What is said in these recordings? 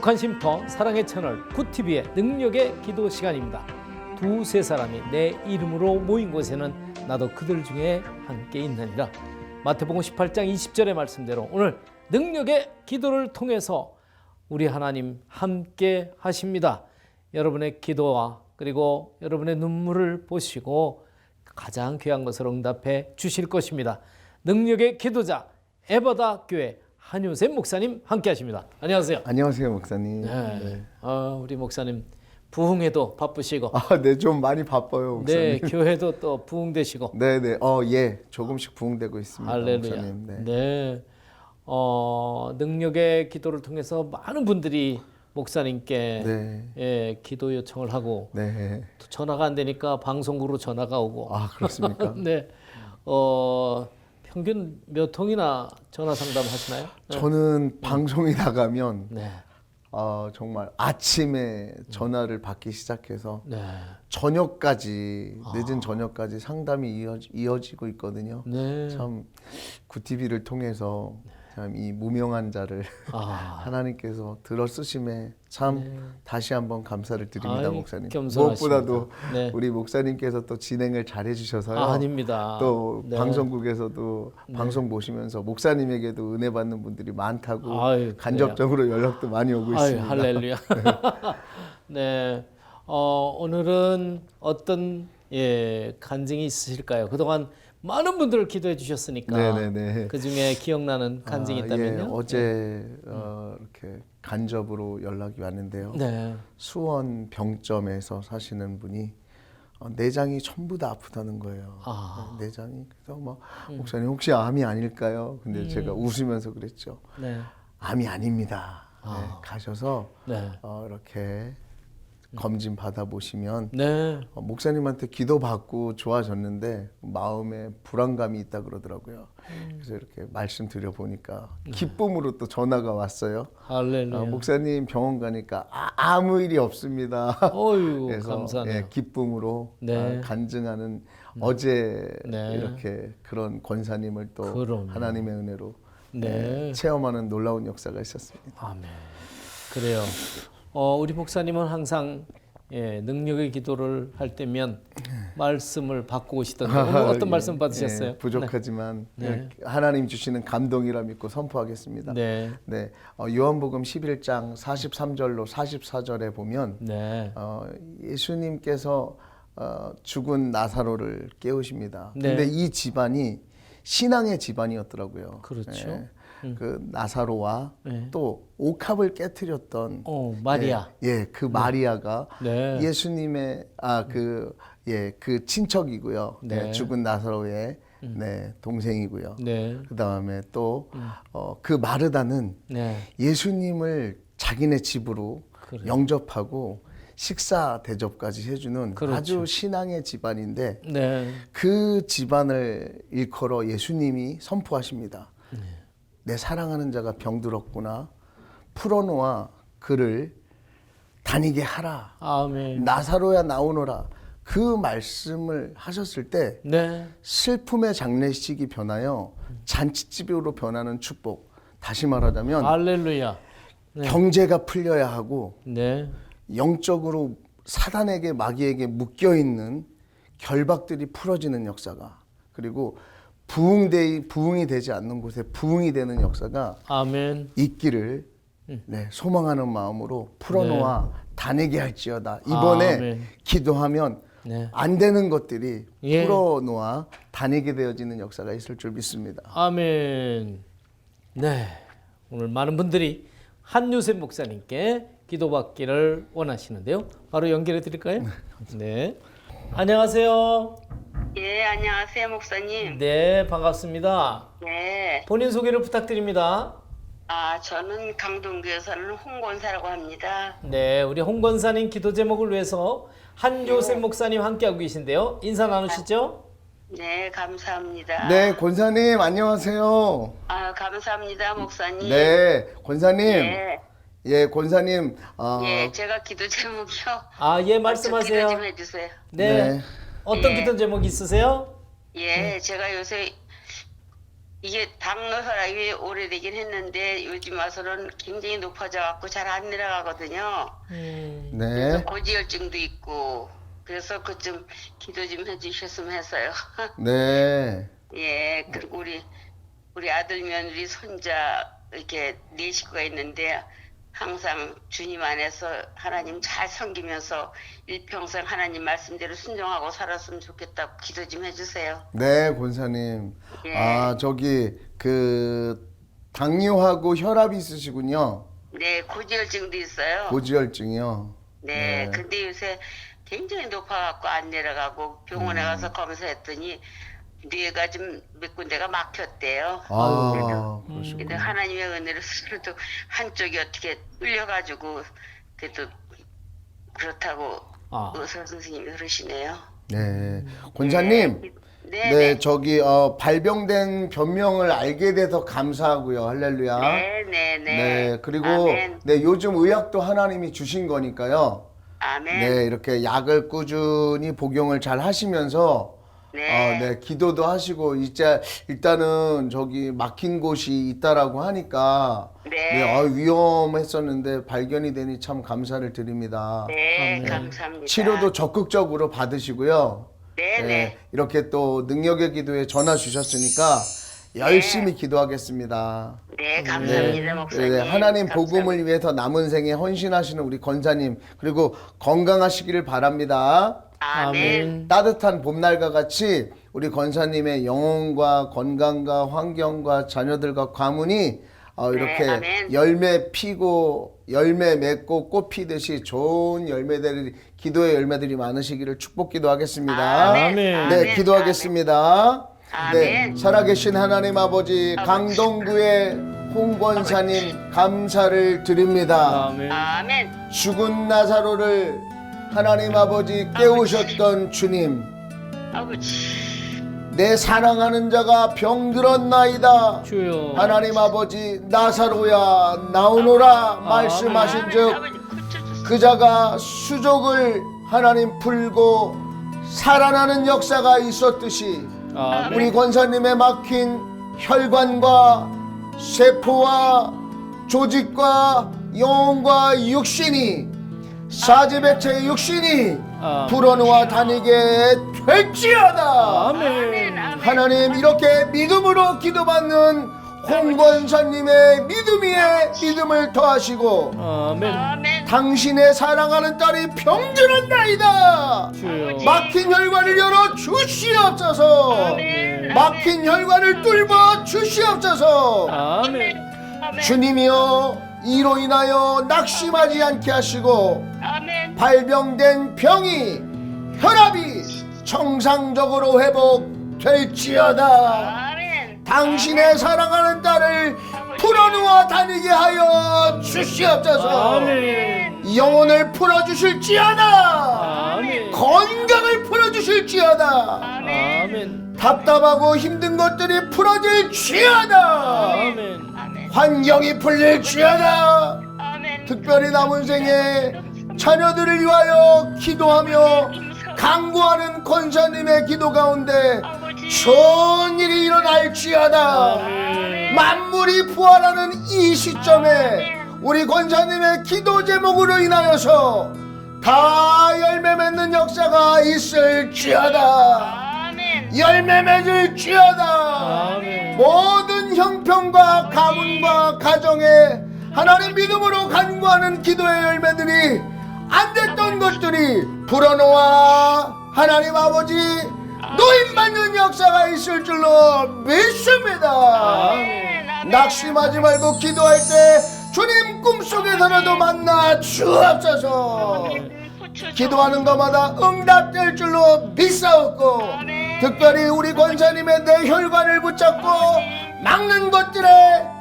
행복한 쉼터 사랑의 채널 굿TV의 능력의 기도 시간입니다. 두세 사람이 내 이름으로 모인 곳에는 나도 그들 중에 함께 있느니라. 마태복음 18장 20절의 말씀대로 오늘 능력의 기도를 통해서 우리 하나님 함께 하십니다. 여러분의 기도와 그리고 여러분의 눈물을 보시고 가장 귀한 것을 응답해 주실 것입니다. 능력의 기도자 에버다 교회 한효셉 목사님 함께 하십니다. 안녕하세요. 안녕하세요, 목사님. 네. 어, 우리 목사님 부흥회도 바쁘시고 아, 네, 좀 많이 바빠요, 네, 목사님. 교회도 또 부흥되시고 네, 네. 어, 예. 조금씩 부흥되고 있습니다, 할렐루야. 목사님. 네. 네. 어, 능력의 기도를 통해서 많은 분들이 목사님께 네. 예, 기도 요청을 하고 네. 또 전화가 안 되니까 방송국으로 전화가 오고 아, 그렇습니까? 네. 어, 평균 몇 통이나 전화 상담 하시나요? 저는 방송이 나가면 네. 어, 정말 아침에 전화를 받기 시작해서 네. 저녁까지 늦은 저녁까지 상담이 이어지, 이어지고 있거든요. 네. 참 구티비를 통해서 참 이 무명한 자를 아. 하나님께서 들어 쓰심에 참 다시 한번 감사를 드립니다, 네. 아이, 목사님. 겸손하십니다. 무엇보다도 네. 우리 목사님께서 또 진행을 잘해 주셔서요. 아, 아닙니다. 또 네. 방송국에서도 방송 보시면서 목사님에게도 은혜 받는 분들이 많다고 아유, 간접적으로 연락도 많이 오고 아유, 있습니다. 할렐루야. 네. 어, 오늘은 어떤 예, 간증이 있으실까요? 그동안 많은 분들을 기도해 주셨으니까 네네네. 그 중에 기억나는 간증이 아, 있다면요? 예, 어제 어, 이렇게 간접으로 연락이 왔는데요. 네. 수원 병점에서 사시는 분이 어, 내장이 전부 다 아프다는 거예요. 아. 네, 내장이 그래서 막 음. 목사님 혹시 암이 아닐까요? 근데 제가 웃으면서 그랬죠. 네. 암이 아닙니다. 네, 아. 가셔서 네. 어, 이렇게 검진 받아 보시면 네. 어, 목사님한테 기도 받고 좋아졌는데 마음에 불안감이 있다 그러더라고요. 음. 그래서 이렇게 말씀드려 보니까 기쁨으로 또 전화가 왔어요. 할렐루야. 어, 목사님 병원 가니까 아, 아무 일이 없습니다. 어유 감사네요. 예, 기쁨으로 네. 아, 간증하는 어제 네. 이렇게 그런 권사님을 또 그럼요. 하나님의 은혜로 네. 예, 체험하는 놀라운 역사가 있었습니다. 아멘. 그래요. 어, 우리 목사님은 항상 예, 능력의 기도를 할 때면 말씀을 받고 오시던데 오늘 어떤 예, 말씀 받으셨어요? 예, 부족하지만 네. 하나님 주시는 감동이라 믿고 선포하겠습니다. 네. 네, 어, 요한복음 11장 43절로 44절에 보면 네. 어, 예수님께서 어, 죽은 나사로를 깨우십니다. 네. 근데 이 집안이 신앙의 집안이었더라고요. 그렇죠. 예, 그 나사로와 네. 또 옥합을 깨뜨렸던 어, 마리아. 예, 예, 그 마리아가 네. 예수님의 아 그 예, 그 친척이고요. 네. 네. 죽은 나사로의 네, 동생이고요. 네. 그다음에 또 어, 그 마르다는 네. 예수님을 자기네 집으로 그래요. 영접하고 식사 대접까지 해주는 그렇죠. 아주 신앙의 집안인데 네. 그 집안을 일컬어 예수님이 선포하십니다. 네. 내 사랑하는 자가 병들었구나. 풀어놓아 그를 다니게 하라. 아멘. 나사로야 나오너라. 그 말씀을 하셨을 때 네. 슬픔의 장례식이 변하여 잔치집으로 변하는 축복. 다시 말하자면 할렐루야. 경제가 풀려야 하고 네. 영적으로 사단에게 마귀에게 묶여 있는 결박들이 풀어지는 역사가 그리고 부흥되 부흥이 되지 않는 곳에 부흥이 되는 역사가 아멘. 있기를 네, 소망하는 마음으로 풀어놓아 다니게 할지어다. 이번에 아멘. 기도하면 네. 안 되는 것들이 예. 풀어놓아 다니게 되어지는 역사가 있을 줄 믿습니다. 아멘. 네. 오늘 많은 분들이 한유셉 목사님께 기도받기를 원하시는데요. 바로 연결해 드릴까요? 네. 안녕하세요. 예, 안녕하세요, 목사님. 네, 반갑습니다. 네. 본인 소개를 부탁드립니다. 아, 저는 강동구에 사는 홍권사라고 합니다. 네, 우리 홍건사님 기도 제목을 위해서 한요셉 목사님 함께하고 계신데요. 인사 나누시죠? 네, 감사합니다. 네, 권사님 안녕하세요. 아, 감사합니다, 목사님. 네, 권사님. 예. 예, 권사님. 아, 예, 제가 기도 제목이요. 아, 예, 기도 말씀하세요. 좀 해주세요. 네. 네. 어떤 예. 기도 제목 있으세요? 예, 제가 요새 이게 당뇨 혈압이 오래되긴 했는데 요즘 와서는 굉장히 높아져 갖고 잘 안 내려가거든요. 음, 네. 그래서 고지혈증도 있고 그래서 그 좀 기도 좀 해주셨으면 해서요. 네. 예, 그리고 우리 우리 아들 며느리 손자 이렇게 네 식구가 있는데 항상 주님 안에서 하나님 잘 섬기면서 일평생 하나님 말씀대로 순종하고 살았으면 좋겠다고 기도 좀 해주세요. 네, 권사님. 예. 아, 저기 그 당뇨하고 혈압이 있으시군요. 네, 고지혈증도 있어요. 고지혈증이요. 네, 네. 근데 요새 굉장히 높아갖고 안 내려가고 병원에 가서 검사했더니 뇌가 좀 몇 군데가 막혔대요. 아, 근데 그러시구나. 하나님의 은혜로 그래도 한쪽이 어떻게 뚫려가지고 그래도 그렇다고 아. 의사 선생님이 그러시네요. 네. 권사님. 네, 네, 네, 저기 어, 발병된 변명을 알게 돼서 감사하고요. 할렐루야. 네, 네, 네. 네, 그리고 아멘. 네, 요즘 의학도 하나님이 주신 거니까요. 아멘. 네, 이렇게 약을 꾸준히 복용을 잘 하시면서 네. 어, 네, 기도도 하시고 이제 일단은 저기 막힌 곳이 있다라고 하니까 네. 아, 위험했었는데 발견이 되니 참 감사를 드립니다. 네, 감사합니다. 치료도 적극적으로 받으시고요. 네, 네. 이렇게 또 능력의 기도에 전화 주셨으니까 열심히 기도하겠습니다. 네, 감사합니다, 목사님. 네, 하나님. 복음을 위해서 남은 생에 헌신하시는 우리 권사님 그리고 건강하시기를 바랍니다. 아멘. 따뜻한 봄날과 같이 우리 권사님의 영혼과 건강과 환경과 자녀들과 가문이 어, 이렇게 네, 아멘. 열매 피고 열매 맺고 꽃 피듯이 좋은 열매들이 기도의 열매들이 많으시기를 축복 기도하겠습니다. 아멘. 아멘. 네, 아멘. 기도하겠습니다. 네, 아멘. 살아계신 하나님 아버지 강동구의 홍 권사님 감사를 드립니다. 아멘. 아멘. 죽은 나사로를 하나님 아버지 깨우셨던 주님 아버지. 내 사랑하는 자가 병들었나이다 주여. 하나님 아버지 나사로야 나오노라 말씀하신즉. 그 자가 수족을 하나님 풀고 살아나는 역사가 있었듯이 아멘. 우리 권사님의 막힌 혈관과 세포와 조직과 영혼과 육신이 사지배체 육신이 아멘. 불어놓아 다니게 될지어다 아멘. 하나님 이렇게 믿음으로 기도받는 홍권사님의 믿음 위에 믿음을 더하시고 아멘. 아멘. 당신의 사랑하는 딸이 병들었나이다 주여. 막힌 혈관을 열어 주시옵소서 아멘. 막힌 혈관을 뚫어 주시옵소서 아멘. 아멘. 주님이여 이로 인하여 낙심하지 않게 하시고 아멘. 발병된 병이 혈압이 정상적으로 회복될지어다 아멘. 당신의 사랑하는 딸을 풀어놓아 다니게 하여 주시옵소서 아멘. 영혼을 풀어주실지어다 아멘. 건강을 풀어주실지어다. 아멘. 답답하고 힘든 것들이 풀어질지어다 아멘. 환경이 풀릴지어다 아멘. 특별히 남은 생에 자녀들을 위하여 기도하며 강구하는 권사님의 기도 가운데 좋은 일이 일어날 지어다 아멘. 만물이 부활하는 이 시점에 우리 권사님의 기도 제목으로 인하여서 다 열매 맺는 역사가 있을 지어다 아멘. 열매 맺을 지어다 아멘. 모든 형편과 가문과 가정에 하나님 믿음으로 간구하는 기도의 열매들이 안 됐던 것들이 불어놓아 하나님 아버지 노임받는 역사가 있을 줄로 믿습니다. 낙심하지 말고 기도할 때 주님 꿈속에서라도 만나 주옵소서 기도하는 것마다 응답될 줄로 믿사옵고 특별히 우리 권사님의 내 혈관을 붙잡고 막는 것들의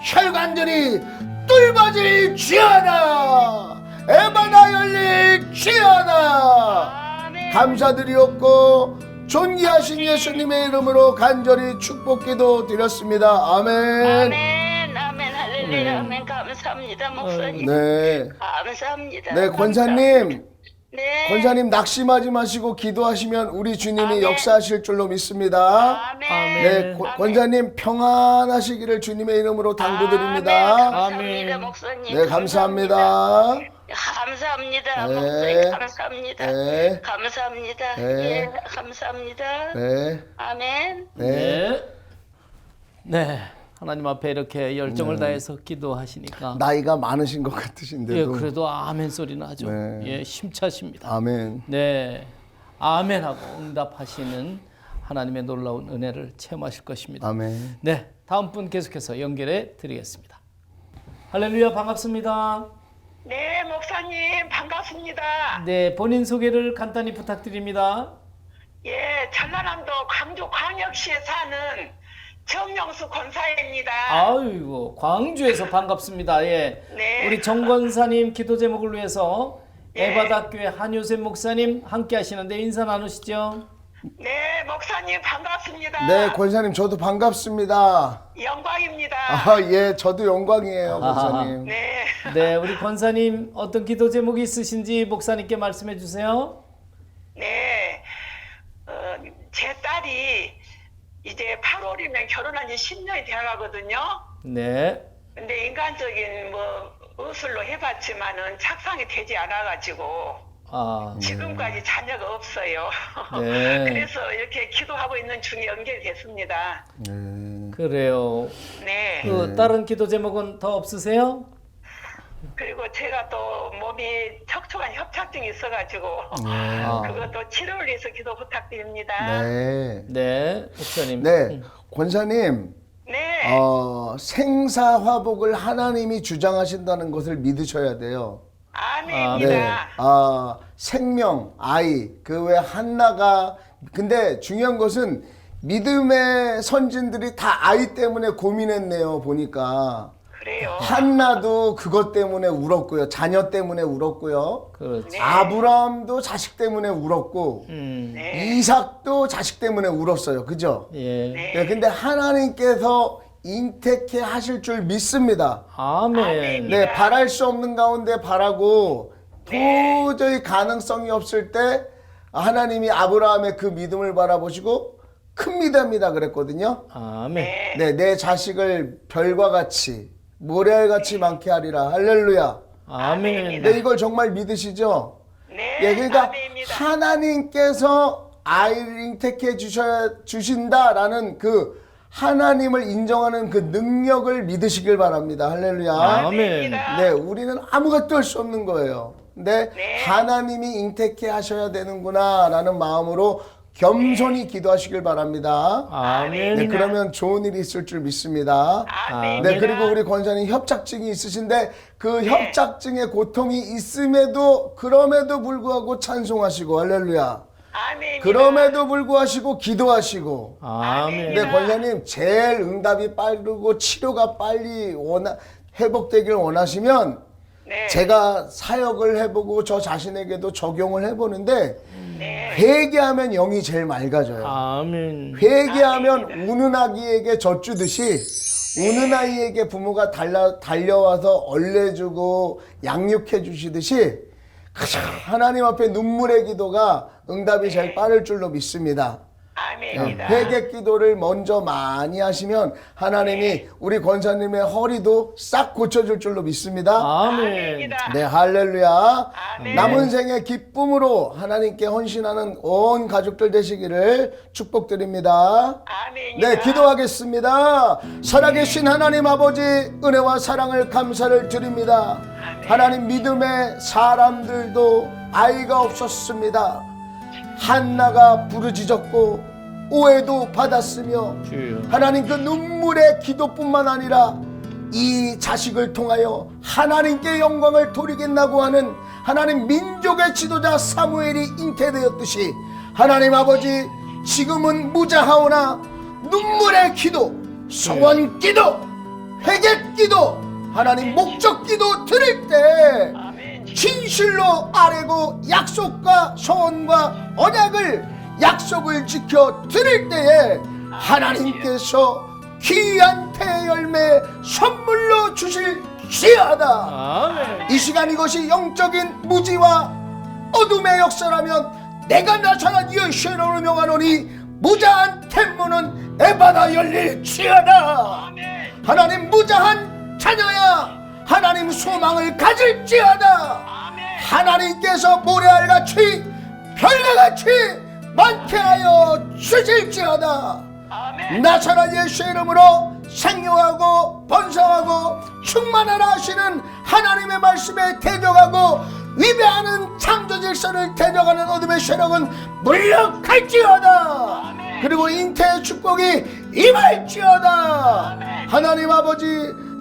혈관들이 뚫어질 지어다 에바나 열릴 지어다 아멘. 감사드리옵고 존귀하신 예수님의 이름으로 간절히 축복기도 드렸습니다 아멘 아멘. 아멘. 네. 아멘. 감사합니다, 목사님. 네. 감사합니다. 네, 권사님. 네. 권사님 낙심하지 마시고 기도하시면 우리 주님이 아멘. 역사하실 줄로 믿습니다. 아멘. 아멘. 네, 고- 권사님 평안하시기를 주님의 이름으로 당부드립니다. 아멘. 감사합니다, 아멘. 목사님. 네, 감사합니다. 감사합니다, 네. 목사님. 감사합니다. 네, 감사합니다. 네. 예, 감사합니다. 네, 아멘. 네. 네. 네. 하나님 앞에 이렇게 열정을 다해서 기도하시니까 나이가 많으신 것 예, 같으신데도. 그래도 아멘 소리 나죠. 네. 예, 힘차십니다. 아멘. 네. 아멘 하고 응답하시는 하나님의 놀라운 은혜를 체험하실 것입니다. 아멘. 네. 다음 분 계속해서 연결해 드리겠습니다. 할렐루야 반갑습니다. 네, 목사님 반갑습니다. 네, 본인 소개를 간단히 부탁드립니다. 예, 전라남도 광주 광역시에 사는 정영수 권사입니다. 아이고, 광주에서 반갑습니다. 예. 네. 우리 정 권사님 기도 제목을 위해서 에바다교회 한효셉 목사님 함께 하시는데 인사 나누시죠? 네, 목사님 반갑습니다. 네, 권사님 저도 반갑습니다. 영광입니다. 아, 예, 저도 영광이에요, 권사님. 네, 네, 우리 권사님 어떤 기도 제목이 있으신지 목사님께 말씀해 주세요. 네, 어, 제 딸이 이제 8월이면 결혼한 지 10년이 되어가거든요. 네. 근데 인간적인 뭐 의술로 해봤지만은 착상이 되지 않아가지고 아, 지금까지 자녀가 없어요. 네. 그래서 이렇게 기도하고 있는 중에 연결이 됐습니다. 네. 그래요. 네. 그 다른 기도 제목은 더 없으세요? 그리고 제가 또 몸이 척추관 협착증이 있어가지고 아. 그것도 치료를 위해서 기도 부탁드립니다. 네. 네, 목사님. 네, 권사님, 네. 어, 생사화복을 하나님이 주장하신다는 것을 믿으셔야 돼요. 아멘입니다. 네, 아, 생명, 아이, 그 외 한나가, 근데 중요한 것은 믿음의 선진들이 다 아이 때문에 고민했네요, 보니까. 그래요. 한나도 그것 때문에 울었고요. 자녀 때문에 울었고요. 그렇죠. 네. 아브라함도 자식 때문에 울었고, 음. 네. 이삭도 자식 때문에 울었어요. 그죠? 예. 네. 네, 근데 하나님께서 인택해 하실 줄 믿습니다. 아멘. 아멘. 네, 바랄 수 없는 가운데 바라고 도저히 가능성이 없을 때 하나님이 아브라함의 그 믿음을 바라보시고 큰 믿음이다 그랬거든요. 아멘. 네. 네, 내 자식을 별과 같이 모래알같이 많게 하리라. 할렐루야. 아멘. 네, 이걸 정말 믿으시죠? 네. 예, 그러니까 아멘입니다. 하나님께서 아이를 인택해 주셔야 주신다라는 그 하나님을 인정하는 그 능력을 믿으시길 바랍니다. 할렐루야. 아멘. 네, 우리는 아무것도 할 수 없는 거예요. 근데 네. 하나님이 인택해 하셔야 되는구나라는 마음으로 겸손히 기도하시길 바랍니다. 아멘. 네, 그러면 좋은 일이 있을 줄 믿습니다. 아멘. 네, 그리고 우리 권사님 협착증이 있으신데 그 협착증의 고통이 있음에도 그럼에도 불구하고 찬송하시고 할렐루야. 아멘입니다. 그럼에도 불구하시고 기도하시고. 아멘. 네, 권사님 제일 응답이 빠르고 치료가 빨리 원하, 회복되길 원하시면 네. 제가 사역을 해보고 저 자신에게도 적용을 해보는데 네. 회개하면 영이 제일 맑아져요. 아멘. 회개하면 우는 아기에게 젖주듯이 우는 아이에게 부모가 달라, 달려와서 얼레주고 양육해 주시듯이 하나님 앞에 눈물의 기도가 응답이 제일 빠를 줄로 믿습니다. 회개 기도를 먼저 많이 하시면 하나님이 우리 권사님의 허리도 싹 고쳐줄 줄로 믿습니다. 아멘. 네, 할렐루야. 아멘. 남은 생의 기쁨으로 하나님께 헌신하는 온 가족들 되시기를 축복드립니다. 네, 기도하겠습니다. 살아계신 하나님 아버지 은혜와 사랑을 감사를 드립니다. 하나님 믿음의 사람들도 아이가 없었습니다. 한나가 부르짖었고 오해도 받았으며. 하나님 그 눈물의 기도뿐만 아니라 이 자식을 통하여 하나님께 영광을 돌리겠다고 하는 하나님 민족의 지도자 사무엘이 잉태되었듯이 하나님 아버지 지금은 무자하오나 눈물의 기도 소원 기도 회개 기도 하나님 목적 기도 드릴 때. 진실로 아뢰고 약속과 소원과 언약을 약속을 지켜 드릴 때에 하나님께서 귀한 태 열매 선물로 주실 지하다. 이 시간 이것이 영적인 무지와 어둠의 역사라면 내가 나타난 여시로를 명하노니 무자한天문은 에바다 열릴지어다 아멘. 하나님 무자한 자녀야 하나님 소망을 가질지어다 아멘. 하나님께서 모래알같이 별과 같이 많게 하여 주실지어다. 나사렛 예수 이름으로 생명하고 번성하고 충만하라 하시는 하나님의 말씀에 대적하고 위배하는 창조 질서를 대적하는 어둠의 세력은 물러갈지어다. 그리고 잉태의 축복이 임할지어다. 하나님 아버지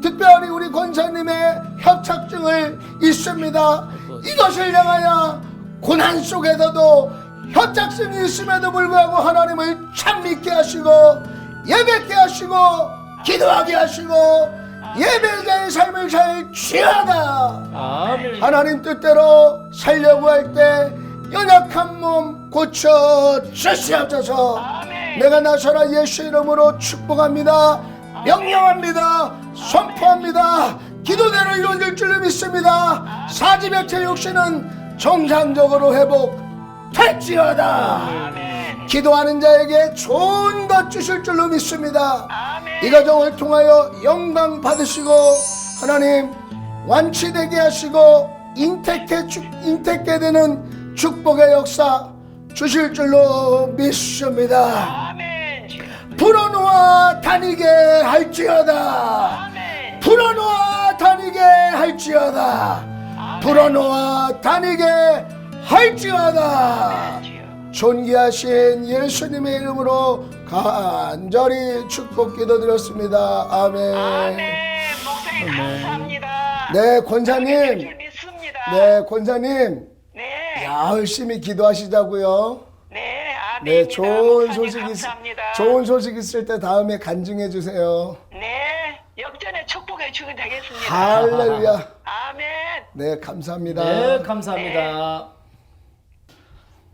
특별히 우리 권사님의 협착증을 있습니다. 이것을 향하여 고난 속에서도 협착증이 있음에도 불구하고 하나님을 참 믿게 하시고 예배케 하시고 기도하게 하시고 예배자의 삶을 살 지어다. 아멘. 하나님 뜻대로 살려고 할 때 연약한 몸 고쳐 주시옵소서. 내가 나서라 예수 이름으로 축복합니다. 명령합니다. 선포합니다. 기도대로 이루어질 줄로 믿습니다. 사지백체 육신은 정상적으로 회복 될지어다 아멘. 기도하는 자에게 좋은 것 주실 줄로 믿습니다. 이 가정을 통하여 영광 받으시고 하나님 완치되게 하시고 축- 잉태케 되는 축복의 역사 주실 줄로 믿습니다. 불어놓아 다니게 할지어다. 불어놓아 다니게 할지어다. 불어놓아 다니게 할지어다. 존귀하신 예수님의 이름으로 간절히 축복 기도드렸습니다. 아멘. 아멘. 목사님 감사합니다. 네, 권사님. 네, 권사님. 네. 열심히 기도하시자고요. 네. 아멘입니다. 네, 좋은 소식 있, 감사합니다. 좋은 소식 있을 때 다음에 간증해 주세요. 네. 역전의 축복해 주게 되겠습니다. 할렐루야. 아멘. 네, 감사합니다. 네, 감사합니다.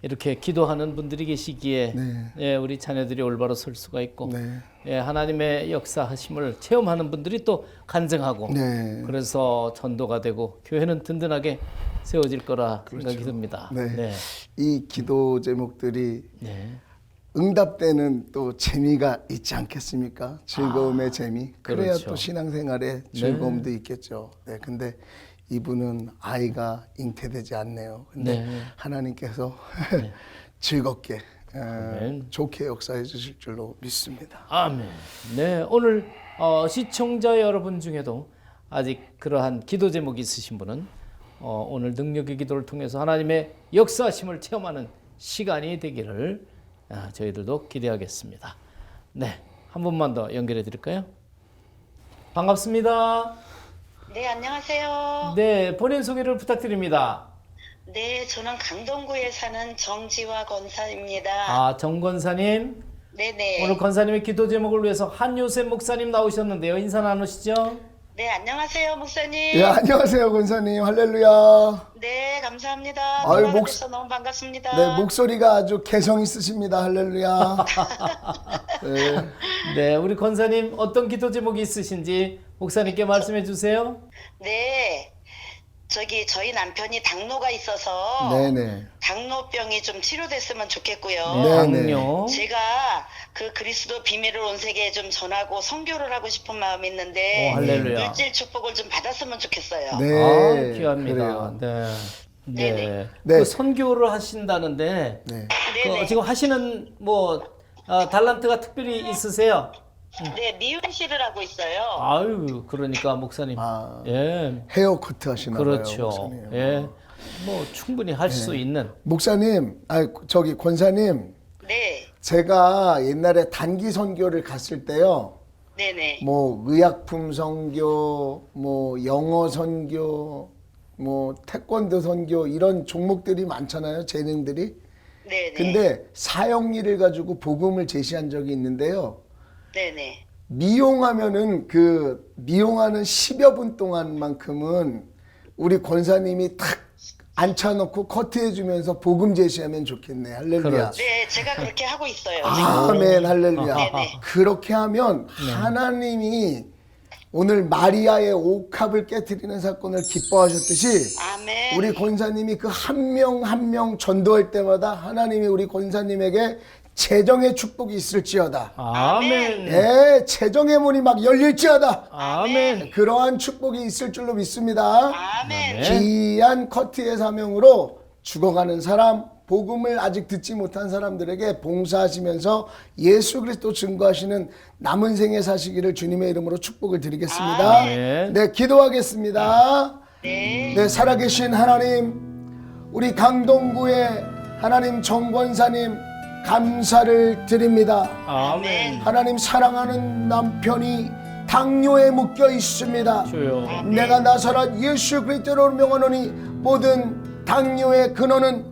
이렇게 기도하는 분들이 계시기에 네. 예, 우리 자녀들이 올바로 설 수가 있고 네. 예, 하나님의 역사하심을 체험하는 분들이 또 간증하고 네. 그래서 전도가 되고 교회는 든든하게 세워질 거라 생각이 듭니다. 네. 네. 이 기도 제목들이 네. 응답되는 또 재미가 있지 않겠습니까? 즐거움의 재미. 그래야 그렇죠. 또 신앙생활에 즐거움도 있겠죠. 네, 근데 이분은 아이가 잉태되지 않네요. 근데 네. 하나님께서 즐겁게 에, 아멘. 좋게 역사해 주실 줄로 믿습니다. 아멘. 네, 오늘 어, 시청자 여러분 중에도 아직 그러한 기도 제목이 있으신 분은 어, 오늘 능력의 기도를 통해서 하나님의 역사심을 체험하는 시간이 되기를 아, 저희들도 기대하겠습니다. 네, 한 분만 더 연결해 드릴까요? 반갑습니다. 네, 안녕하세요. 네, 본인 소개를 부탁드립니다. 네, 저는 강동구에 사는 정지화 권사입니다. 아, 정 권사님. 네네. 오늘 권사님의 기도 제목을 위해서 한요셉 목사님 나오셨는데요. 인사 나누시죠? 네, 안녕하세요, 목사님. 예, 안녕하세요, 권사님. 할렐루야. 네, 감사합니다. 아유, 전화 목- 받아서 너무 반갑습니다. 네, 목소리가 아주 개성 있으십니다. 할렐루야. 네. 네, 우리 권사님 어떤 기도 제목이 있으신지 목사님께 말씀해 주세요. 네, 저기 저희 남편이 당뇨가 있어서 네네. 당뇨병이 좀 치료됐으면 좋겠고요. 네. 당뇨. 제가 그 그리스도 비밀을 온 세계에 좀 전하고 선교를 하고 싶은 마음이 있는데 오, 할렐루야. 물질 축복을 좀 받았으면 좋겠어요. 네. 아, 귀합니다. 그래요. 네. 네. 네네. 네. 그 선교를 하신다는데 네. 그 네네. 지금 하시는 뭐 어, 달란트가 특별히 있으세요? 네, 미용실을 하고 있어요. 아유, 그러니까 목사님. 아. 예. 헤어 커트 하시나 봐요. 그렇죠. 목사님. 예. 뭐 충분히 할수 네. 있는 목사님, 아 저기 권사님, 네, 제가 옛날에 단기 선교를 갔을 때요. 네네. 뭐 의약품 선교, 뭐 영어 선교, 뭐 태권도 선교 이런 종목들이 많잖아요. 재능들이. 네네. 근데 사형리를 가지고 복음을 제시한 적이 있는데요. 네네. 미용하면은 그 미용하는 10여 분 동안만큼은 우리 권사님이 탁 앉혀놓고 커트해 주면서 복음 제시하면 좋겠네. 할렐루야. 그렇죠. 네, 제가 그렇게 하고 있어요. 아멘 할렐루야. 네네. 그렇게 하면 하나님이 오늘 마리아의 옥합을 깨뜨리는 사건을 기뻐하셨듯이 아멘. 우리 권사님이 그 한 명 한 명 전도할 때마다 하나님이 우리 권사님에게 재정의 축복이 있을지어다. 아멘. 예, 재정의 문이 막 열릴지어다. 아멘. 그러한 축복이 있을 줄로 믿습니다. 아멘. 네. 귀한 커트의 사명으로 죽어가는 사람, 복음을 아직 듣지 못한 사람들에게 봉사하시면서 예수 그리스도 증거하시는 남은 생에 사시기를 주님의 이름으로 축복을 드리겠습니다. 아멘. 네, 기도하겠습니다. 네, 살아계신 하나님, 우리 강동구의 하나님 정권사님 감사를 드립니다. 아멘. 하나님 사랑하는 남편이 당뇨에 묶여 있습니다. 주여. 내가 나사렛 예수 그리스도로 명하노니 모든 당뇨의 근원은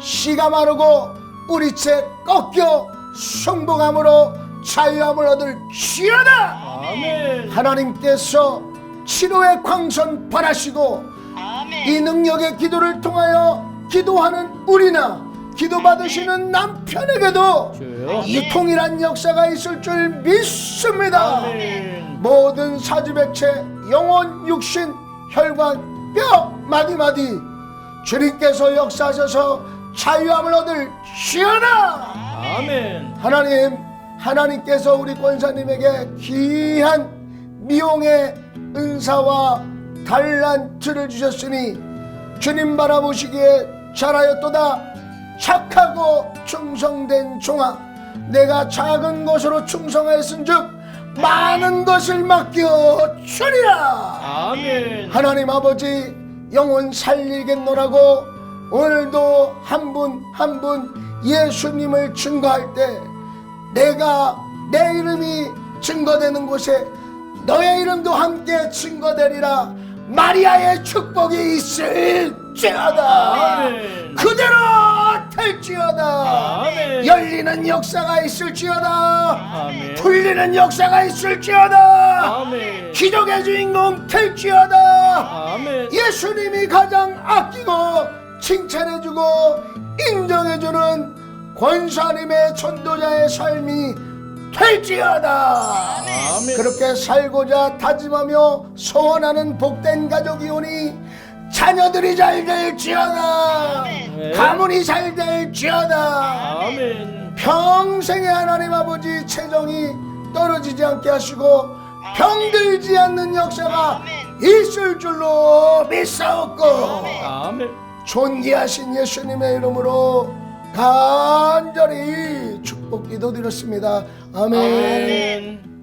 씨가 마르고 뿌리채 꺾여 성공함으로 자유함을 얻을 지어다 아멘. 하나님께서 치료의 광선 바라시고 아멘. 이 능력의 기도를 통하여 기도하는 우리나 기도 받으시는 남편에게도 주여. 이 통일한 역사가 있을 줄 믿습니다. 아멘. 모든 사지백체, 영혼, 육신, 혈관, 뼈, 마디마디 주님께서 역사하셔서 자유함을 얻을 시어나 아멘. 하나님 하나님께서 우리 권사님에게 귀한 미용의 은사와 달란트를 주셨으니 주님 바라보시기에 잘하였도다 착하고 충성된 종아 내가 작은 것으로 충성하였은즉 많은 것을 맡겨 주리라 아멘. 하나님 아버지 영혼 살리겠노라고 오늘도 한 분 한 분 예수님을 증거할 때 내가 내 이름이 증거되는 곳에 너의 이름도 함께 증거되리라 마리아의 축복이 있을지어다 아멘. 그대로 될지어다 아멘. 열리는 역사가 있을지어다 아멘. 풀리는 역사가 있을지어다 아멘. 기적의 주인공 될지어다 아멘. 예수님이 가장 아끼고 칭찬해주고 인정해주는 권사님의 전도자의 삶이 될지어다 아멘. 그렇게 살고자 다짐하며 소원하는 복된 가족이 오니 자녀들이 잘 될지어다 아멘. 가문이 잘 될지어다 아멘. 평생에 하나님 아버지 체정이 떨어지지 않게 하시고 병들지 않는 역사가 있을 줄로 믿사옵고 아멘. 존귀하신 예수님의 이름으로 간절히 축복 기도드렸습니다. 아멘. 아멘.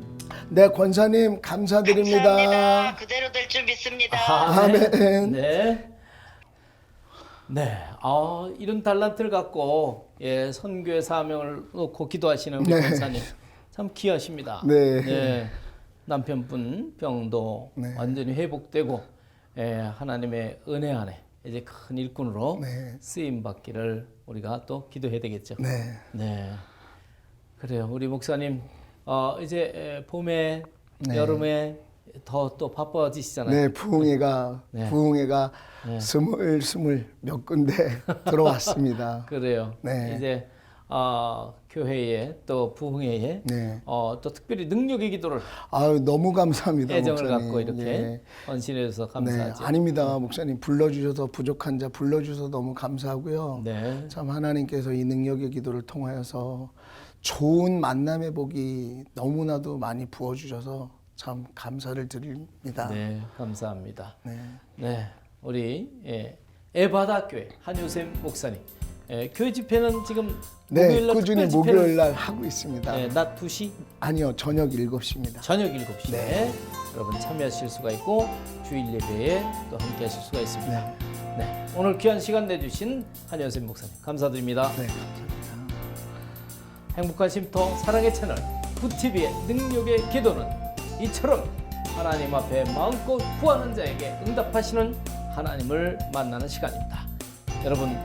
네 권사님 감사드립니다. 감사합니다. 그대로 될 줄 믿습니다. 아멘. 네. 네. 아, 이런 달란트를 갖고 예, 선교의 사명을 놓고 기도하시는 우리 네. 권사님 참 귀하십니다. 네. 남편분 병도 네. 완전히 회복되고 예, 하나님의 은혜 안에 이제 큰 일꾼으로 네. 쓰임 받기를 우리가 또 기도해야 되겠죠. 네. 네. 그래요. 우리 목사님 어, 이제 에, 봄에 네. 여름에 더 또 바빠지시잖아요. 네, 부흥회가 네. 부흥회가 네. 스물 스물 몇 군데 들어왔습니다. 그래요. 네. 이제 어, 교회에 또 부흥회에 네. 어, 또 특별히 능력의 기도를 아유 너무 감사합니다. 애정을 목사님. 갖고 이렇게 예. 헌신해 주셔서 네, 감사하죠. 아닙니다. 목사님 불러 주셔서 부족한 자 불러 주셔서 너무 감사하고요. 네. 참 하나님께서 이 능력의 기도를 통하여서 좋은 만남의 복이 너무나도 많이 부어주셔서 참 감사를 드립니다. 네, 감사합니다. 네. 네, 우리 예, 에바다 교회 한효샘 목사님. 예, 교회 집회는 지금 네, 목요일 날 꾸준히 특별 집회를, 목요일 날 하고 있습니다. 예, 낮 2시, 아니요, 저녁 7시입니다. 저녁 7시에 네. 여러분 참여하실 수가 있고 주일 예배에 또 함께 하실 수가 있습니다. 네. 네. 오늘 귀한 시간 내주신 한효샘 목사님 감사드립니다. 네, 감사합니다. 행복한 쉼터 사랑의 채널 굿TV의 능력의 기도는 이처럼 하나님 앞에 마음껏 구하는 자에게 응답하시는 하나님을 만나는 시간입니다. 여러분,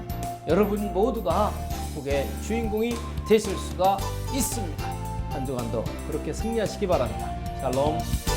여러분 모두가 축복의 주인공이 되실 수가 있습니다. 한 주간도 그렇게 승리하시기 바랍니다. 샬롬.